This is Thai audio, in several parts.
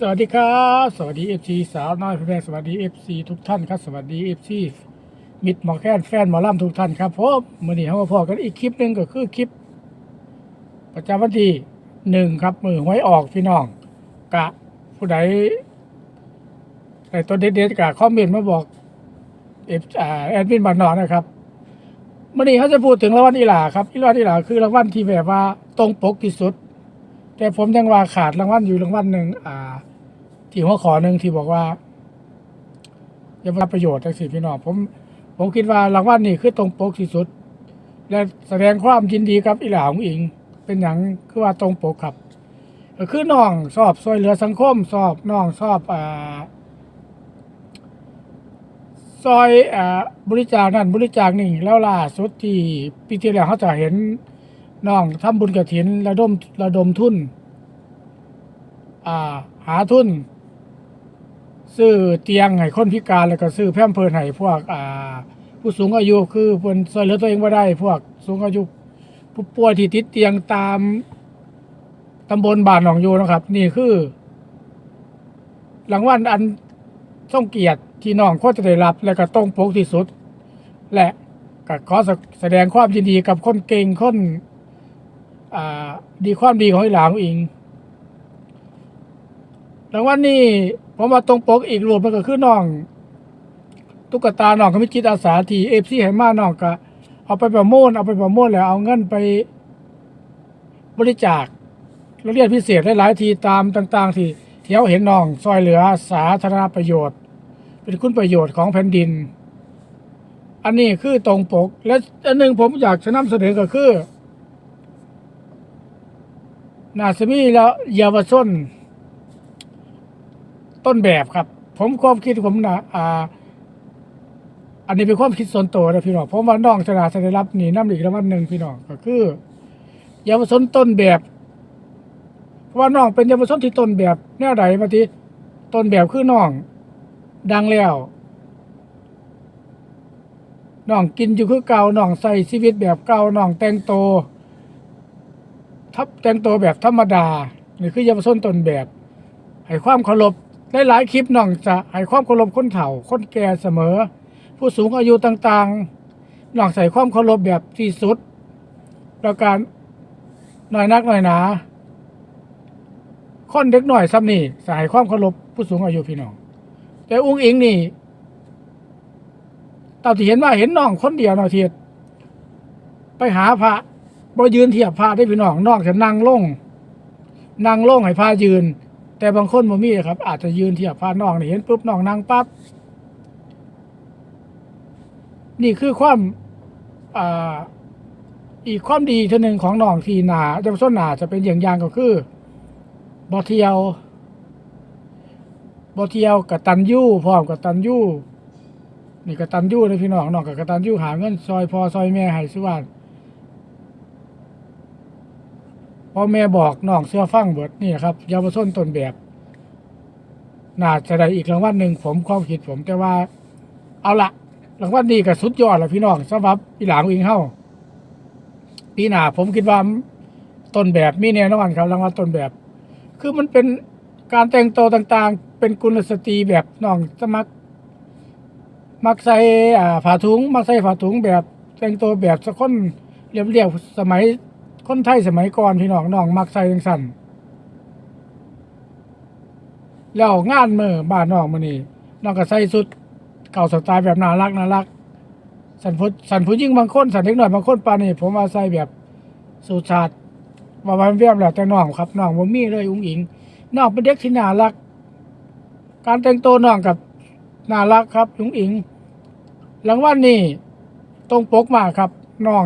สวัสดีครับสวัสดีเอฟซีสาวน้อยเพื่อนสวัสดีเอฟซีทุกท่านครับ สวัสดีเอฟซีมิดหมอแค้นแฟนหมอล่ำทุกท่านครับผมมื่อนี้เรามาพอกันอีกคลิปหนึ่งก็คือคลิป ประจำวันที่หนึ่งครับ มือหวยออกพี่น้องกะผู้ใดแต่ตัวเด็ดๆกะคอมเมนต์มาบอกเอฟแอดมินบานนอนนะครับมื่อนี้เขาจะพูดถึงรางวัลอีหลาครับอีหลอีหลาคือรางวัลที่แบบว่าตรงปกที่สุด แต่ผมยังว่าขาดรางวัลอยู่รางวัลหนึ่งอ่า ที่หัวขอหนึ่งที่บอกว่าจะรับประโยชน์จากสิ่พี่น้องผมผมคิดว่ารางวัลนี่คือตรงปกที่สุด และแสดงความยินดีกับอีหลาของอิง เป็นอย่างคือว่าตรงปกครับก็คือน้องชอบช่วยเหลือสังคมชอบน้องชอบอ่าซอยอ่าบริจาคนั่นบริจาคนี่แล้วล่าสุดที่ปีที่แล้วเขาจะเห็น น้องทำบุญกระถินระดมระดมทุน อ่า หาทุน ซื้อเตียงให้คนพิการแล้วก็ซื้อแพมเพิร์สให้พวก อ่า ผู้สูงอายุคือเพิ่นช่วยเหลือตัวเองบ่ได้ พวกสูงอายุผู้ป่วยที่ติดเตียงตามตำบลบ้านหนองโยนะครับ นี่คือรางวัลอันทรงเกียรติที่น้องควรจะได้รับ และก็ต้องปกที่สุด และก็ขอแสดงความยินดีกับคนเก่งคน ดีความดีของไอ้หลางอิงรางวัลนี้ผมว่าตรงปกอีกรูปมันก็คือน้อง ตุ๊กตาน้องก็มีจิตอาสาที่เอฟซีให้มาน้องก็เอาไปประมูลเอาไปประมูลแล้วเอาเงินไปบริจาคแล้วเรียนพิเศษหลายๆทีตามต่าง ๆ ที่ที่เขาเห็นน้องซอยเหลือสาธารณประโยชน์ เป็นคุณประโยชน์ของแผ่นดิน อันนี้คือตรงปก และอันหนึ่งผมอยากจะนำเสนอก็คือ นาสมีแล้วเยาวชนต้นแบบครับ ผมความคิดผมนะอ่า อันนี้เป็นความคิดส่วนตัวนะพี่น้องผมว่าน้องชนะจะได้รับหนีน้ำอีกรางวัลหนึ่งพี่น้องก็คือเยาวชนต้นแบบเพราะว่าน้องเป็นเยาวชนที่ต้นแบบแนวใดมาทีต้นแบบคือน้อง ดังแล้วน้องกินอยู่คือเก่าน้องใส่ชีวิตแบบเก่าน้องแต่งโตว ทับแต่งตัวแบบธรรมดานี่คือเยาวชนตนแบบให้ความเคารพได้หลายคลิปน้องจะให้ความเคารพคนเฒ่าคนแก่เสมอ ผู้สูงอายุต่างๆน้องใส่ความเคารพแบบที่สุด แล้วการหน่อยนักหน่อยหนาคนเด็กหน่อยซ้ำนี่ใส่ความเคารพผู้สูงอายุพี่น้อง แต่อุ้งอิงนี่ตาที่เห็นว่าเห็นน้องคนเดียวเนาะเทียดไปหาพระ บ่ยืนเทียบพระได้พี่น้องนองจะนั่งลงนั่งลงให้พายืน แต่บางคนบ่มีครับ อาจจะยืนเทียบพาน้องนี่เห็นปุ๊บน้องนั่งปั๊บนี่คือความอ่าอีกความดีท่านึงของน้องที่หนาเยาวชนหนาจะเป็นอย่างอย่างก็คือบ่เที่ยวบ่เที่ยวกับตันยู่พร้อมกับตันยู่นี่กตันยูเลยพี่น้องน้องกับกตันยู่หาเงินซอยพอซอยแม่ให้สุวรรณ พ่อแม่บอกน้องเสื้อฟังเบิดนี่ครับเยาวชนต้นแบบน่าจะได้อีกรางวัลหนึ่งผมความคิดผมแต่ว่า เอาละรางวัลนี้ก็สุดยอดล้วพี่น้องสำหรับอีหลางอิงเฮาปีหน้าผมคิดว่าต้นแบบมีแน่นอนครับรางวัลต้นแบบ คือมันเป็นการแต่งตัวต่างๆ เป็นกุลสตรีแบบน้องสมัคร มักใส่ผ้าถุงมักใส่ผ้าถุงแบบแต่งตัวแบบสะคนเรียบๆสมัย คนไทยสมัยก่อนพี่น้องน้องมักใส่จังสั่นแล้วงานมือบ้านนอกมื้อนี้น้องก็ใส่สุดเก่าสไตล์แบบน่ารักน่ารัก สันผู้สันผู้หญิงบางคนสันเด็กหน่อยบางคนปานนี้ผมว่าใส่แบบสูทชาติว่าวันเวียบแล้วแต่น้องครับน้องบ่มีเลยอุ้งอิงน้องเป็นเด็กที่น่ารัก การแต่งตัวน้องกับน่ารักครับอุ้งอิงหลังวันนี้ตรงปกมาครับน้อง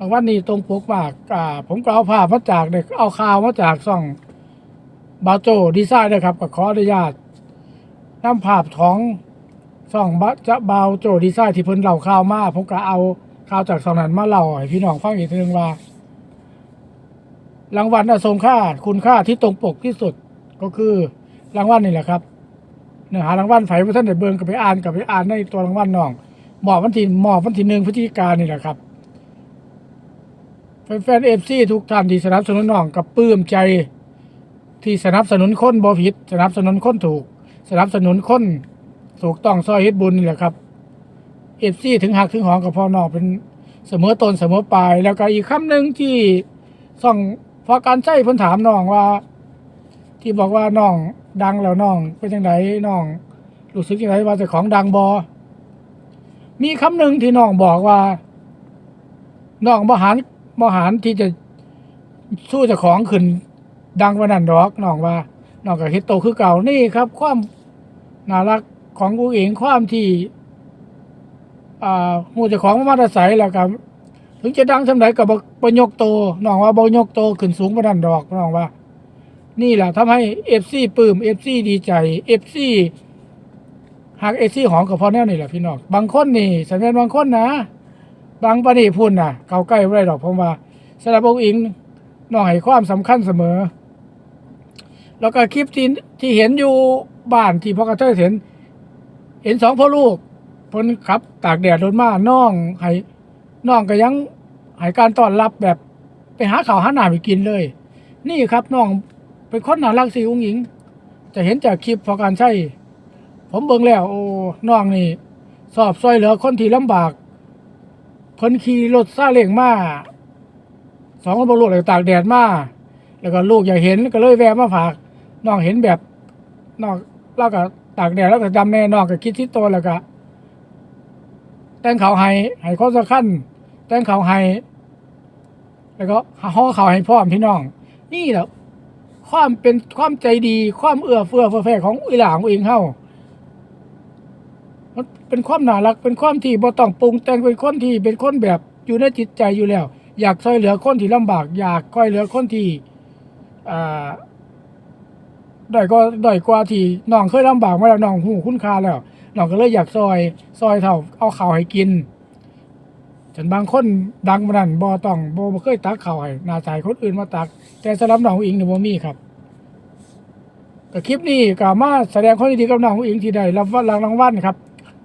หลังวันนี้ตรงปกมากอ่าผมก็เอาภาพมาจากเด็กเอาข่าวมาจากซ่องบาโจดีไซน์นะครับก็ขออนุญาตนำภาพของส่องบะจะบาโจดีไซน์ที่เพิ่นเล่าข่าวมาผมก็เอาข่าวจากสองนั้นมาเล่าให้พี่น้องฟังอีกทีนึงว่ารางวัลน่ะทรงค่าคุณค่าที่ตรงปกที่สุดก็คือรางวัลนี่แหละครับเนื้อหารางวัลไผ่พระท่านได้เบิงก็ไปอ่านกับไปอ่านในตัวรางวัลน้องหมอบวันที่หมอบวันที่หนึ่งพฤศจิกายนนี่แหละครับ แฟนเอฟซีทุกท่านที่สนับสนุนน้องกับปลื้มใจ ที่สนับสนุนคนบ่ผิด สนับสนุนคนถูก สนับสนุนคนถูกต้องซอยเฮ็ดบุญนี่แหละครับเอฟซีถึงหักถึงหองกับพ่อน้องเป็นเสมอตนเสมอปลาย แล้วก็อีกคำหนึ่งที่ส่องพอการใช้เพิ่นถามน้องว่า ที่บอกว่าน้องดังแล้วน้องเป็นจังไดน้องรู้สึกจังไดว่าเจ้าของดังบอ มีคำหนึ่งที่น้องบอกว่า น้องบ่หัน บ่หันที่จะสู้จ้าของขึ้นดังกว่านั้นดอกน้องว่าน้องก็เฮ็ดโตคือเก่านี่ครับ ความน่ารักของกูเองความที่อ่าฮู้เจ้าของมาตรฐานแล้วก็ถึงจะดังสำาใดก็บ่บ่ยกโตน้องว่าบ่ยกโตขึ้นสูงกว่านั้นดอกน้องว่า นี่แหละทำให้ FC ปลื้ม FC ดีใจ FC หาก FC หอมกับพอแนวนี่แหละพี่น้องบางคนนี่สัญญาณบางคนนะ บางปานนีพุ่นน่ะ เขาใกล้บ่ได้ดอกผมว่าสำหรับองค์อิงน้องให้ความสำคัญเสมอ แล้วก็คลิปที่ที่เห็นอยู่บ้านที่พ่อกระเทยเห็น เห็นสองพ่อลูกเพนขับ ตากแดดรถมาน้องให้น้องก็ยังให้การต้อนรับแบบไปหาข้าวหาน้ำไปกินเลย นี่ครับน้องเป็นคนน่ารักสิอุ้งหญิง จะเห็นจากคลิปพอการใช้ผมเบิ่งแล้ว โอ้น้องนี่สอบซอยเหลือคนที่ลำบาก เพิ่นขี่รถซาเล้งมาสองคนบรลูกเลยตากแดดมาแล้วก็ลูกอยากเห็นก็เลยแวะมาฝากน้องเห็นแบบน้องเราก็ตากแดดแล้วก็จำแน่น้องก็คิดที่ตัวแล้วก็แต่งเขาให้ให้คนสำคัญแต่งเขาให้แล้วก็ห่อเขาให้พ่อมพี่น้อง นี่แหละความเป็นความใจดีความเอื้อเฟื้อเฟื้อแผ่ของอีหลาของเองเฮา มันเป็นความน่ารักเป็นความที่บ่ต้องปรุงแต่งเป็นคนที่เป็นคนแบบอยู่ในจิตใจอยู่แล้ว อยากช่วยเหลือคนที่ลำบาก อยากช่วยเหลือคนที่อ่าด้อยก็ด้อยกว่าที่น้องเคยลำบากมาแล้วน้องหูคุณค่าแล้วน้องก็เลยอยากซอยซอยเท่าเอาข้าวให้กินฉันบางคนดังมานั่นบ่ต้องบ่บ่เคยตักข้าวให้นาจ่ายคนอื่นมาตัก แต่สำหรับน้องอิงนี่บ่มีครับก็คลิปนี้ก็มาแสดงความยินดีกับน้องอุ๋งอิงที่ได้รับรางวัลครับ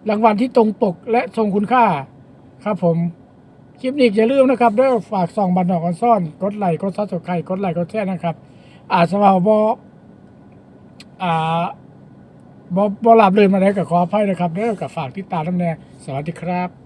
รางวัลที่ตรงปกและทรงคุณค่า ครับผม คลิปนี้อย่าลืมนะครับด้วยฝากส่องบันดอกกันซ่อนกดไลค์กดซับสไครต์กดไลค์กดแชร์นะครับ อาจจะว่าบอ่าบอบอหลับเลยมาได้ก็ขออภัยนะครับด้อกับฝากติดตามน้ำแน่สวัสดีครับ